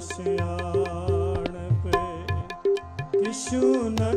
ਸਿਆਣਪੇ ਕਿਛੂ ਨਾ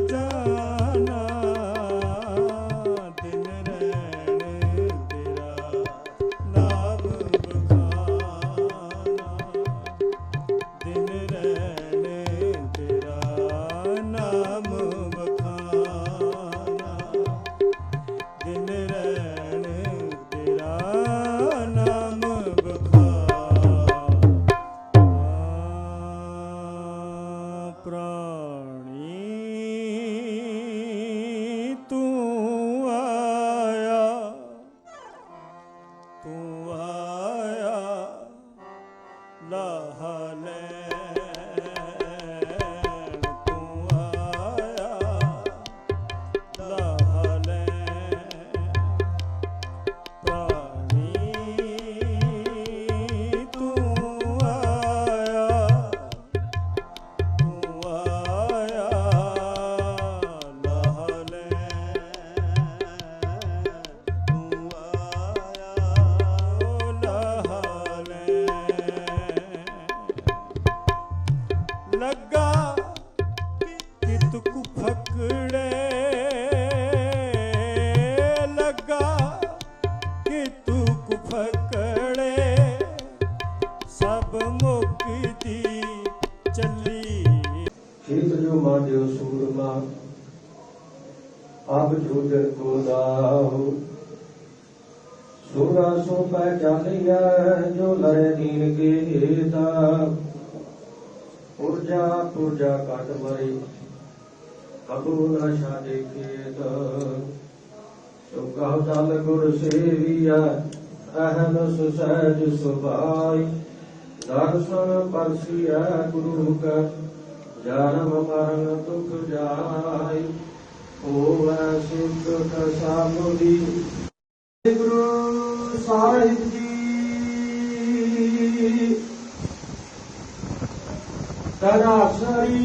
ਲੱਗਾ ਕਿ ਤੁਕ ਫਕੜੇ। ਲੱਗਾ ਕਿ ਤੁਕ ਫਕੜੇ। ਸਭ ਮੁਕਤੀ ਚੱਲੀ। ਖੇਤ ਜੋ ਮਾਜੋ ਸੂਰਮਾ ਆਪ ਜੋਦ ਕੋ ਦਾਉ ਸੂਰਾ ਸੋ ਪਹਿਚਾਨਿਆ ਜੋ ਲਰੇ ਦੀਨ ਕੇ ਹੇਤਾ ਪੁਰਜਾ ਪੁਰਜਾ ਕਟ ਮਰੀ ਕਬੂ ਨ ਛਾੜੇ ਖੇਤ। ਸੋ ਕਹੋ ਚੱਲ ਗੁਰ ਸੇਵੀਆ ਅਹਨ ਸੁਸਹਿਜ ਸੁਭਾਈ। ਦਰਸ਼ਨ ਪਰਸੀਆ ਗੁਰੂ ਕਾ ਜਨਮ ਮਰਨ ਦੁਖ ਜਾਈ। ਹੋਵੈ ਸੁਖ ਸਾਮੁਦੀ ਗੁਰੂ ਸਾਹਿਬ ਜੀ ਤਨਾਸਰੀ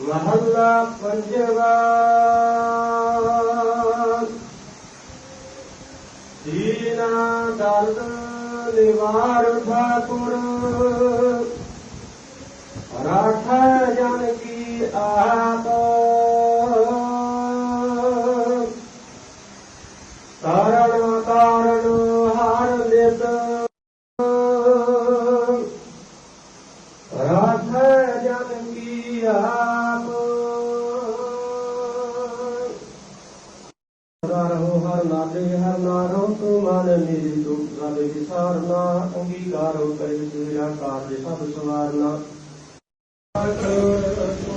ਮਹੱਲਾ ਪੰਜਵਾ। ਦੀਨਾ ਦਰਦ ਨਿਵਾਰ ਠਾਕੁਰ। ਮਨ ਮੇਰੀ ਦੁਖ ਗਲ ਵਿਸਾਰਨਾ ਅੰਗੀਕਾਰੋ ਕਰੇ ਤੇਰਾ ਕਾਰਜ ਸਭ ਸਵਾਰਨਾ। ਪੰਜਾਂ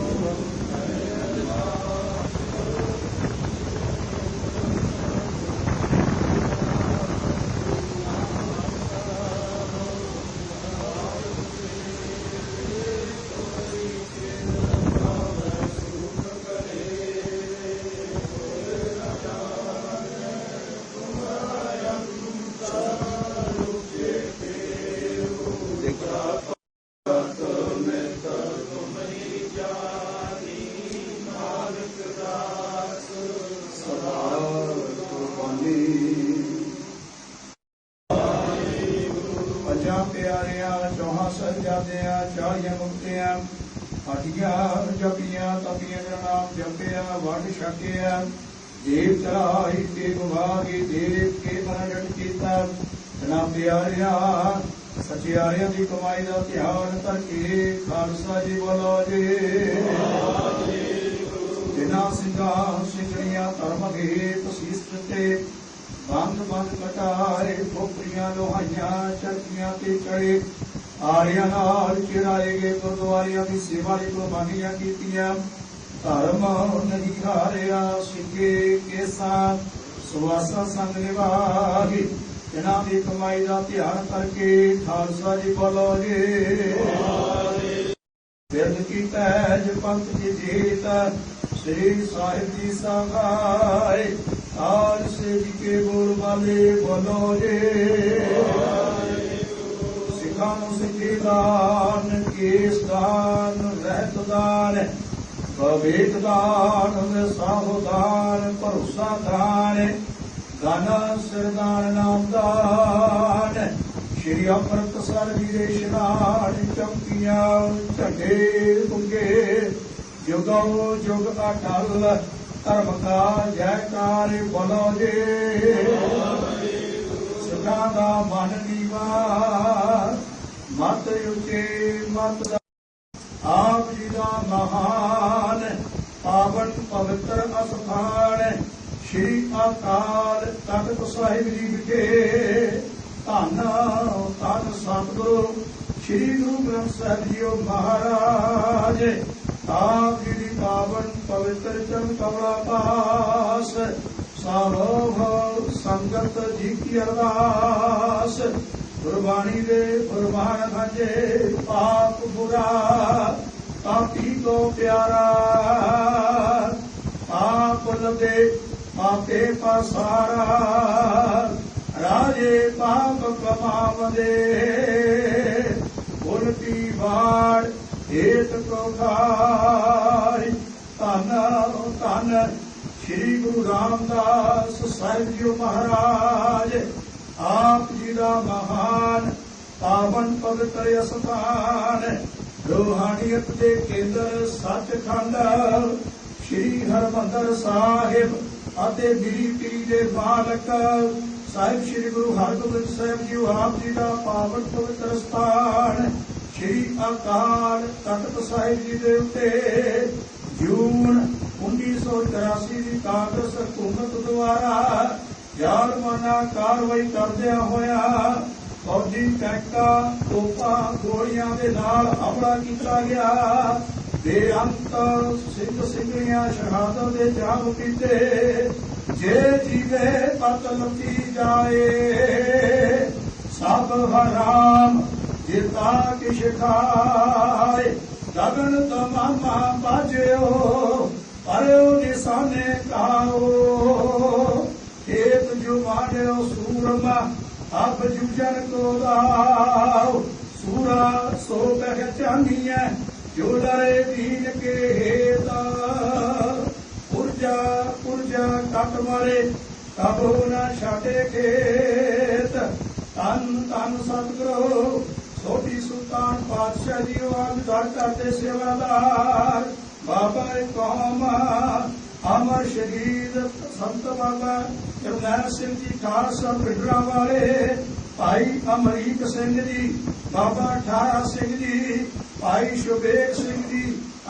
ਚਾਲੀਆਂ ਮੁਕਤਿਆਂ ਹਟੀਆਂ ਜਪੀਆਂ ਨਾਮ ਜਪਿਆ ਵੰਡ ਛਕਿਆ। ਜੀਵ ਚਰਾਈ ਤੇ ਗੁਵਾਗੀ ਦੇਵ ਕੇ ਮਨ ਕੀਤਾ। ਨਾ ਪਿਆਰਿਆਂ ਸਚਿਆਰਿਆਂ ਦੀ ਕਮਾਈ ਦਾ ਧਿਆਨ ਕਰਕੇ ਖਾਲਸਾ ਜੀ ਬੋਲੋ ਜੀ। ਜਿਨਾ ਸਿੰਘਾਂ ਸਿੰਘਣੀਆਂ ਧਰਮ ਦੇ ਤਸੀਸ ਤੇ ਬੰਦ ਬੰਦ ਕਟਾਰੇ ਖੋਪਰੀਆਂ ਲੋਹਾਈਆਂ ਚਰਕੀਆਂ ਤੇ ਚੜੇ। ਆਰਿਆਂ ਨਾਲ ਚਿਰਾਏ ਗਏ ਗੁਰਦੁਆਰਿਆਂ ਦੀ ਸੇਵਾ ਲਈ ਕੁਰਬਾਨੀਆਂ ਕੀਤੀਆਂ। ਧਰਮ ਨਹੀਂ ਹਾਰਿਆ, ਸਿੱਕੇ ਕੇਸਾਂ ਸੁਵਾਸਾ ਸੰਗ ਨਿਭਾਗੀ ਜਿਨ੍ਹਾਂ ਦੀ ਕਮਾਈ ਦਾ ਧਿਆਨ ਕਰਕੇ ਖਾਲਸਾ ਜੀ ਬੋਲੋ ਜੀ। ਬਿਰਧ ਕੀ ਤੈਜ ਪੰਥ ਕੀ ਜੀਤ, ਸ੍ਰੀ ਸਾਹਿਬ ਜੀ ਸੰਗਾਏ ਆਰ ਸੇ ਜੀ ਕੇ ਬੋਲ ਵਾਲੇ ਬੋਲੋ ਜੇ। ਸਿੱਖਾਂ ਨੂੰ ਸਿੱਖੀ ਦਾਨ, ਕੇਸ ਦਾਨ, ਰਹਿਤ ਦਾਨ ਭਵੇਕ ਦਾਨ ਭਰੋਸਾ ਦਾਨ ਦਾਨ ਸਰਦਾਨ ਨਾਮ ਦਾਨ, ਸ਼੍ਰੀ ਅੰਮ੍ਰਿਤਸਰ ਜੀ ਦੇ ਇਸ਼ਨਾਨ ਚੌਕੀਆਂ ਝੰਡੇ ਤੁੰਗੇ ਜੁਗੋ ਜੁਗ ਅਟਲ ਧਰਮ ਕਾ ਜੈਕਾਰ ਬੋਲੋ ਜੇ ਸੁਖਾਂ ਦਾ ਮਨ ਨੀਵਾ ਮਤ ਉੱਚੇ ਮਤ ਦਾ ਆਪ ਜੀ ਦਾ ਮਹਾਨ, ਪਾਵਨ ਪਵਿੱਤਰ ਅਸਥਾਨ, ਸ਼੍ਰੀ ਅਕਾਲ ਤਖਤ ਸਾਹਿਬ ਜੀ ਵਿਖੇ ਧੰਨ ਧੰਨ ਸਤਿਗੁਰੂ, ਸ਼੍ਰੀ ਗੁਰੂ ਗ੍ਰੰਥ ਸਾਹਿਬ ਜੀਓ ਮਹਾਰਾਜ, ਆਪ ਜੀ ਦੀ ਪਾਵਨ ਪਵਿੱਤਰ ਚਰਨ ਕਮਲਾ ਪਾਸ ਸਾਰੋਭ ਸੰਗਤ ਜੀ ਕੀ ਅਰਦਾਸ ਗੁਰਬਾਣੀ ਦੇ ਫਰਮਾਨ ਖਾਂਜੇ ਪਾਪ ਬੁਰਾ ਪਾਪੀ ਕੋ ਪਿਆਰਾ। ਪਾਪ ਲਗੇ ਪਾਪੇ ਪਸਾਰਾ। ਰਾਜੇ ਪਾਪ ਕਮਾਵਦੇ ਉਲਟੀ ਬਾੜ ਏਤ ਕੋ ਖਾਈ ਧੰਨ ਧੰਨ, ਸ੍ਰੀ ਗੁਰੂ ਰਾਮਦਾਸ ਸਾਹਿਬ ਜੀ ਮਹਾਰਾਜ। ਆਪ ਜੀ ਦਾ ਮਹਾਨ ਪਾਵਨ ਪਵਿੱਤਰ ਅਸਥਾਨ, ਰੂਹਾਨੀਅਤ ਦੇ ਕੇਂਦਰ ਸੱਚਖੰਡ, ਸ੍ਰੀ ਹਰਮੰਦਰ ਸਾਹਿਬ ਅਤੇ ਮਿਰੀ ਪੀਰੀ ਦੇ ਮਾਲਕ, ਸਾਹਿਬ ਸ੍ਰੀ ਗੁਰੂ ਹਰਗੋਬਿੰਦ ਸਾਹਿਬ ਜੀ ਆਪ ਜੀ ਦਾ ਪਾਵਨ ਪਵਿੱਤਰ ਸਥਾਨ, ਸ੍ਰੀ ਅਕਾਲ ਤਖਤ ਸਾਹਿਬ ਜੀ ਦੇ ਉੱਤੇ, ਜੂਨ 1984 ਦੀ ਕਾਂਗਰਸ ਹਕੂਮਤ ਦੁਆਰਾ ਜਾਲਮਾਨਾ ਕਾਰਵਾਈ ਕਰਦਿਆਂ ਹੋਇਆ ਫੌਜੀ ਟੈਂਕਾਂ, ਤੋਪਾਂ, ਗੋਲੀਆਂ ਦੇ ਨਾਲ ਹਮਲਾ ਕੀਤਾ ਗਿਆ। ਬੇਅੰਤ ਸਿੰਘ ਸਿੰਘੀਆਂ ਸ਼ਹਾਦਤ ਦੇ ਜਾਮ ਕੀਤੇ। ਜੇ ਜੀਵੇ ਪਤ ਲੁੱਟੀ ਜਾਏ, ਸਭ ਹਰਾਮ ਜਿਤਾ ਕਿਛ ਖਾਏ। ਗਗਨ ਤਮਾਮਾ ਬਾਜਿਓ ਪਰਿਓ ਨਿਸ਼ਾਨੇ ਕਾਓ ਖੇਤ ਜੋ ਮਾਰਿਓ ਸੂਰਮਾ ਅਬ ਜੁਜਨ ਕੋ ਦਾਓ ਸੂਰਾ ਸੋ ਪਹਿਚਾਨੀਐ ਜੋ ਡਰੇ ਦੀਨ ਕੇ ਹੇਤਾ। ਪੁਰਜਾ ਪੁਰਜਾ ਕੱਟ ਮਾਰੇ ਤਬੋ ਨਾ ਛਾਟੇ ਖੇਤ। ਤਨ ਤਨ ਸਤਿਗੁਰੂ, ਸੋਢੀ ਸੁਲਤਾਨ ਪਾਤਸ਼ਾਹ ਜੀ ਆਪ ਦਰ ਕਰਦੇ ਸੇਵਾਦਾਰ। ਬਾਬਾ ਕੌਮ ਸ਼ਹੀਦ ਸੰਤ ਬਾਬਾ ਜਰਨੈਲ ਸਿੰਘ ਜੀ, ਖਾਲਸਾ ਪਿੰਡਰਾ ਵਾਲੇ, ਭਾਈ ਅਮਰੀਕ ਸਿੰਘ ਜੀ, ਬਾਬਾ ਠਾਰਾ ਸਿੰਘ ਜੀ, ਭਾਈ ਸ਼ੁਭੇਕ ਸਿੰਘ ਜੀ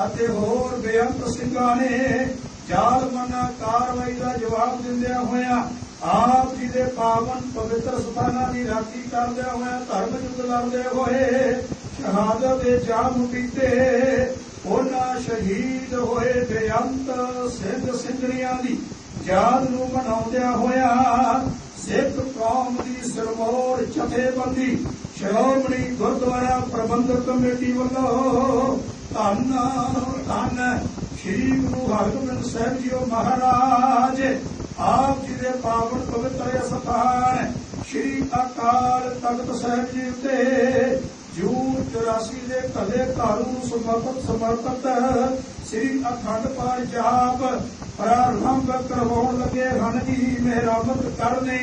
ਅਤੇ ਹੋਰ ਬੇਅੰਤ ਸਿੰਘਾਂ ਨੇ ਜਾਲਮਾਨਾ ਕਾਰਵਾਈ ਦਾ ਜਵਾਬ ਦਿੰਦਿਆਂ ਹੋਇਆ ਆਪ ਜੀ ਦੇ ਪਾਵਨ ਪਵਿੱਤਰ ਸਥਾਨਾਂ ਦੀ ਰਾਖੀ ਕਰਦਿਆਂ ਹੋਇਆ ਧਰਮ ਯੁੱਧ ਲੜਦੇ ਹੋਏ ਸ਼ਹਾਦਤ ਦੇ ਜਾਮ ਕੀਤੇ। ਉਹਨਾਂ ਸ਼ਹੀਦ ਹੋਏ ਬੇਅੰਤ ਸਿੰਘ ਸਿੰਘਣੀਆਂ ਦੀ ਯਾਦ ਨੂੰ ਮਨਾਉਂਦਿਆਂ ਹੋਇਆਂ ਸਿੱਖ ਕੌਮ ਦੀ ਸਰਮੋਰ ਜਥੇਬੰਦੀ, ਸ਼੍ਰੋਮਣੀ ਗੁਰਦੁਆਰਾ ਪ੍ਰਬੰਧਕ ਕਮੇਟੀ ਵੱਲੋਂ ਧੰਨ ਧੰਨ ਸ੍ਰੀ ਗੁਰੂ ਹਰਗੋਬਿੰਦ ਸਾਹਿਬ ਜੀਓ ਮਹਾਰਾਜ, ਆਪ ਜੀ ਦੇ ਪਾਵਨ ਪਵਿੱਤਰ ਸਥਾਨ ਸ੍ਰੀ ਅਕਾਲ ਤਖਤ ਸਾਹਿਬ ਜੀ ਉਤੇ ਜੂਨ 84 ਦੇ ਕਲੇ ਘਾਰੂ ਨੂੰ ਸਮਰਪਿਤ ਸਮਰਪਿਤ ਸ੍ਰੀ ਅਖੰਡ ਪਾਠ ਜਾਪ ਪ੍ਰਾਰੰਭ ਕਰਵਾਉਣ ਲੱਗੇ ਹਨ ਜੀ। ਮਿਹਰਮਤ ਕਰਨੀ,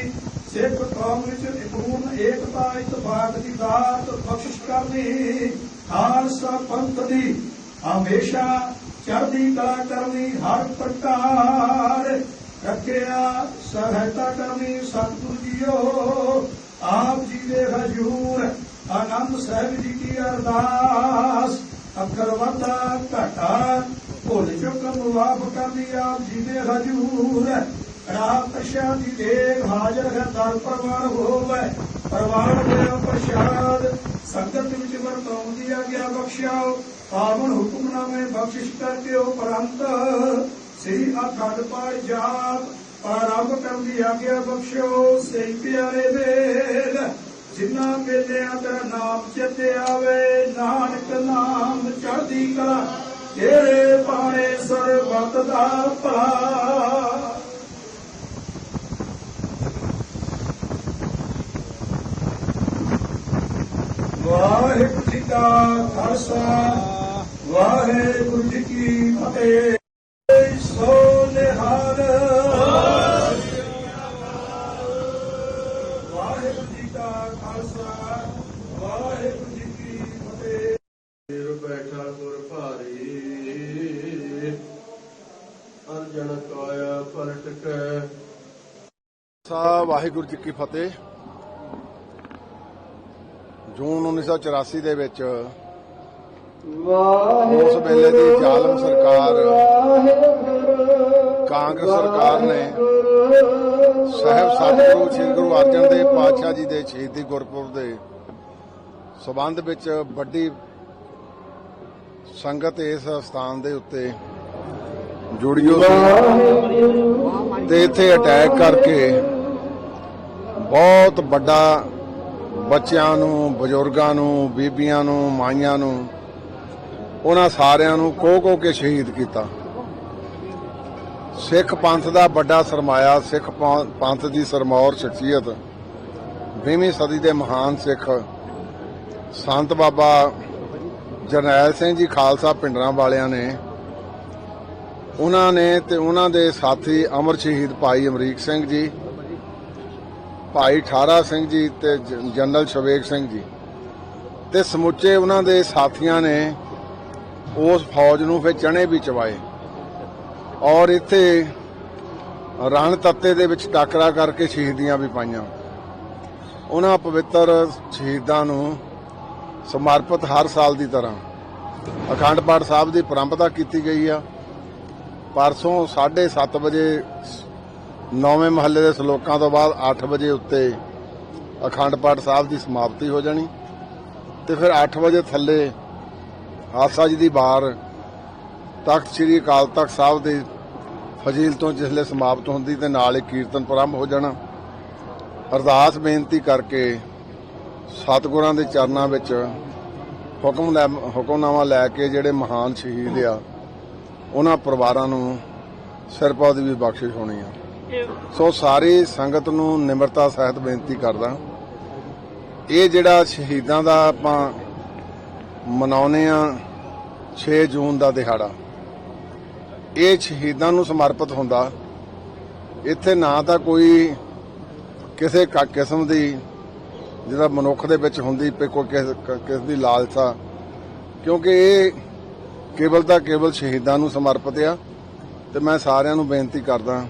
ਸਿੱਖ ਕੌਮ ਵਿੱਚ ਪੂਰਨ ਏਕਤਾ ਇਤਫਾਕ ਦੀ ਦਾਤ ਬਖਸ਼ਿਸ਼ ਕਰਨੀ, ਖਾਲਸਾ ਪੰਥ ਦੀ ਹਮੇਸ਼ਾ ਚੜ੍ਹਦੀ ਕਲਾ ਕਰਨੀ, ਹਰ ਪ੍ਰਕਾਰ ਰੱਖਿਆ ਸਹਾਇਤਾ ਕਰਨੀ। ਸਤਿਗੁਰੂ ਜੀਓ, ਆਪ ਜੀ ਦੇ ਹਜੂਰ ਆਨੰਦ ਸਾਹਿਬ ਜੀ ਕੀ ਅਰਦਾਸ? ਅੱਖਰ ਵਾਧਾ ਘਟਾ, ਭੁੱਲ ਚੁੱਕ ਮੁਆਫ ਕਰਦੀ ਆਪ ਜੀ ਦੇ ਹਜੂਰ ਰਾਤ ਪਛਾ ਦੀ ਦੇਖ ਹਾਜ਼ਰ ਹੈ, ਦਰ ਪ੍ਰਵਾਨ ਹੋਵੇ। ਪ੍ਰਵਾਨ ਦੇ ਪ੍ਰਸ਼ਾਦ, ਸੰਗਤ ਵਿੱਚ ਵਰਤਾਉਣ ਦੀ ਆਗਿਆ ਬਖਸ਼ਿਆਓ। ਪਾਵਨ ਹੁਕਮਨਾਮੇ ਬਖਸ਼ਿਸ਼ ਕਰਕੇ ਉਪਰੰਤ ਸ੍ਰੀ ਅਖੰਡ ਪਾਠ ਜਾਪ ਆਰੰਭ ਕਰਨ ਦੀ ਆਗਿਆ ਬਖਸ਼ਿਓ ਸਹੀ ਪਿਆਰੇ ਵੇਦ ਜਿਨ੍ਹਾਂ ਵੇਲਿਆਂ ਦਾ ਨਾਮ ਚਿੱਤੇ ਆਵੇ, ਨਾਨਕ ਨਾਮ ਚੜ੍ਹਦੀ ਕਲਾ, ਤੇਰੇ ਪਾਣੇ ਸਰਬਤ ਦਾ ਭਲਾ। ਵਾਹਿਗੁਰੂ ਜੀ ਕਾ ਖਾਲਸਾ, ਵਾਹਿਗੁਰੂ ਜੀ ਕੀ ਫਤਿਹ। ਸਾਹਿਬ ਵਾਹਿਗੁਰੂ ਜੀ ਕੀ ਫਤਿਹ। ਜੂਨ 1984 ਦੇ ਵਿੱਚ ਉਸ ਵੇਲੇ ਦੀ ਜ਼ਾਲਮ ਸਰਕਾਰ, ਕਾਂਗਰਸ ਸਰਕਾਰ ਨੇ ਸਾਹਿਬ ਸਤਿਗੁਰੂ ਸ੍ਰੀ ਗੁਰੂ ਅਰਜਨ ਦੇਵ ਪਾਤਸ਼ਾਹ ਜੀ ਦੇ ਸ਼ਹੀਦੀ ਗੁਰਪੁਰਬ ਦੇ ਸਬੰਧ ਵਿੱਚ ਵੱਡੀ ਸੰਗਤ ਇਸ ਸਥਾਨ ਦੇ ਉੱਤੇ ਜੁੜੀਓ ਸੀ ਤੇ ਇੱਥੇ ਅਟੈਕ ਕਰਕੇ ਬਹੁਤ ਵੱਡਾ ਬੱਚਿਆਂ ਨੂੰ, ਬਜ਼ੁਰਗਾਂ ਨੂੰ, ਬੀਬੀਆਂ ਨੂੰ, ਮਾਈਆਂ ਨੂੰ, ਉਹਨਾਂ ਸਾਰਿਆਂ ਨੂੰ ਕੋ ਕੋਹ ਕੇ ਸ਼ਹੀਦ ਕੀਤਾ। ਸਿੱਖ ਪੰਥ ਦਾ ਵੱਡਾ ਸਰਮਾਇਆ, ਸਿੱਖ ਪੰਥ ਦੀ ਸਰਮੌਰ ਸ਼ਖਸੀਅਤ 20ਵੀਂ ਸਦੀ ਦੇ ਮਹਾਨ ਸਿੱਖ ਸੰਤ ਬਾਬਾ ਜਰਨੈਲ ਸਿੰਘ ਜੀ ਖਾਲਸਾ ਪਿੰਡਰਾਂ ਵਾਲਿਆਂ ਨੇ, ਉਹਨਾਂ ਨੇ ਤੇ ਉਹਨਾਂ ਦੇ ਸਾਥੀ ਅਮਰ ਸ਼ਹੀਦ ਭਾਈ ਅਮਰੀਕ ਸਿੰਘ ਜੀ ਭਾਈ ਠਾਰਾ ਸਿੰਘ ਜੀ ਤੇ ਜ- ਜਨਰਲ ਸ਼ਵੇਕ ਸਿੰਘ ਜੀ ਤੇ ਸਮੁੱਚੇ ਉਹਨਾਂ ਦੇ ਸਾਥੀਆਂ ਨੇ ਉਸ ਫੌਜ ਨੂੰ ਫਿਰ ਚਣੇ ਵੀ ਚਵਾਏ ਔਰ ਇੱਥੇ ਰਣ ਤੱਤੇ ਦੇ ਵਿੱਚ ਟਾਕਰਾ ਕਰਕੇ ਸ਼ਹੀਦੀਆਂ ਵੀ ਪਾਈਆਂ। ਉਹਨਾਂ ਪਵਿੱਤਰ ਸ਼ਹੀਦਾਂ ਨੂੰ ਸਮਰਪਿਤ ਹਰ ਸਾਲ ਦੀ ਤਰ੍ਹਾਂ ਅਖੰਡ ਪਾਠ ਸਾਹਿਬ ਦੀ ਪਰੰਪਰਾ ਕੀਤੀ ਗਈ ਆ। ਪਰਸੋਂ 7:30 ਵਜੇ ਨੌਵੇਂ ਮਹੱਲੇ ਦੇ ਸ਼ਲੋਕਾਂ ਤੋਂ ਬਾਅਦ 8 ਵਜੇ ਉੱਤੇ ਅਖੰਡ ਪਾਠ ਸਾਹਿਬ ਦੀ ਸਮਾਪਤੀ ਹੋ ਜਾਣੀ ਤੇ ਫਿਰ 8 ਵਜੇ ਥੱਲੇ ਆਸਾ ਜੀ ਦੀ ਬਾਰ ਤਖਤ ਸ੍ਰੀ ਅਕਾਲ ਤਖਤ ਸਾਹਿਬ ਦੇ ਫਜ਼ੀਲ ਤੋਂ ਜਿਸਲੇ ਸਮਾਪਤ ਹੁੰਦੀ ਤੇ ਨਾਲ ਹੀ ਕੀਰਤਨ ਪ੍ਰਾਰੰਭ ਹੋ ਜਾਣਾ। ਅਰਦਾਸ ਬੇਨਤੀ ਕਰਕੇ ਸਤਿਗੁਰਾਂ ਦੇ ਚਰਨਾਂ ਵਿੱਚ ਹੁਕਮ ਲੈ ਹੁਕਮਨਾਮਾ ਲੈ ਕੇ ਜਿਹੜੇ ਮਹਾਨ ਸ਼ਹੀਦ ਆ, ਉਹਨਾਂ ਪਰਿਵਾਰਾਂ ਨੂੰ ਸਿਰਪਾਦ ਦੀ ਵੀ ਬਖਸ਼ਿਸ਼ ਹੋਣੀ ਆ। ਸੋ ਸਾਰੀ ਸੰਗਤ ਨੂੰ ਨਿਮਰਤਾ ਸਹਿਤ ਬੇਨਤੀ ਕਰਦਾ। ਇਹ ਜਿਹੜਾ ਸ਼ਹੀਦਾਂ ਦਾ ਆਪਾਂ ਮਨਾਉਨੇ ਆ 6 ਜੂਨ ਦਾ ਦਿਹਾੜਾ, ਇਹ ਸ਼ਹੀਦਾਂ ਨੂੰ ਸਮਰਪਿਤ ਹੁੰਦਾ। ਇੱਥੇ ਨਾ ਤਾਂ ਕੋਈ ਕਿਸੇ ਕਿਸਮ ਦੀ ਜਿਹੜਾ ਮਨੁੱਖ ਦੇ ਵਿੱਚ ਹੁੰਦੀ ਪਈ ਕੋਈ ਕਿਸ ਕਿਸ ਦੀ ਲਾਲਸਾ ਕਿਉਂਕਿ ਇਹ ਕੇਵਲ ਤਾਂ ਕੇਵਲ ਸ਼ਹੀਦਾਂ ਨੂੰ ਸਮਰਪਿਤ ਆ। ਤੇ ਮੈਂ ਸਾਰਿਆਂ ਨੂੰ ਬੇਨਤੀ ਕਰਦਾ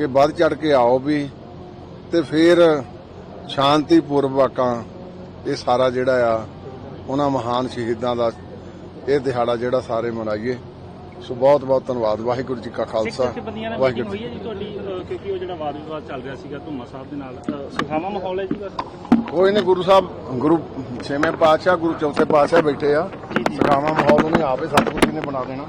ਕਿ ਵੱਧ ਚੜ ਕੇ ਆਓ ਵੀ ਤੇ ਫਿਰ ਸ਼ਾਂਤੀ ਪੂਰਵਕਾਂ ਇਹ ਸਾਰਾ ਜਿਹੜਾ ਆ ਉਹਨਾਂ ਮਹਾਨ ਸ਼ਹੀਦਾਂ ਦਾ ਇਹ ਦਿਹਾੜਾ ਜਿਹੜਾ ਸਾਰੇ ਮਨਾਈਏ। ਸੋ ਬਹੁਤ ਬਹੁਤ ਧੰਨਵਾਦ। ਵਾਹਿਗੁਰੂ ਜੀ ਕਾ ਖਾਲਸਾ। ਵਾਹਿਗੁਰੂ ਹੋਈ ਹੈ ਜੀ ਤੁਹਾਡੀ ਕਿਉਂਕਿ ਉਹ ਜਿਹੜਾ ਵਾਦ ਵਿਵਾਦ ਚੱਲ ਰਿਹਾ ਸੀਗਾ ਧੁੰਮਾ ਸਾਹਿਬ ਦੇ ਨਾਲ। ਸੁਖਾਵਾਂ ਮਾਹੌਲ ਹੈ ਜੀ ਬਸ? ਕੋਈ ਨਹੀਂ ਗੁਰੂ ਸਾਹਿਬ ਗੁਰੂ ਛੇਵੇਂ ਪਾਤਸ਼ਾਹ ਗੁਰੂ ਚੌਥੇ ਪਾਤਸ਼ਾਹ ਬੈਠੇ ਆ। ਸਿਖਾਵਾਂ ਮਾਹੌਲ ਉਹਨੇ ਆਪੇ ਸਤਿਗੁਰੂ ਜੀ ਨੇ ਬਣਾ ਦੇਣਾ।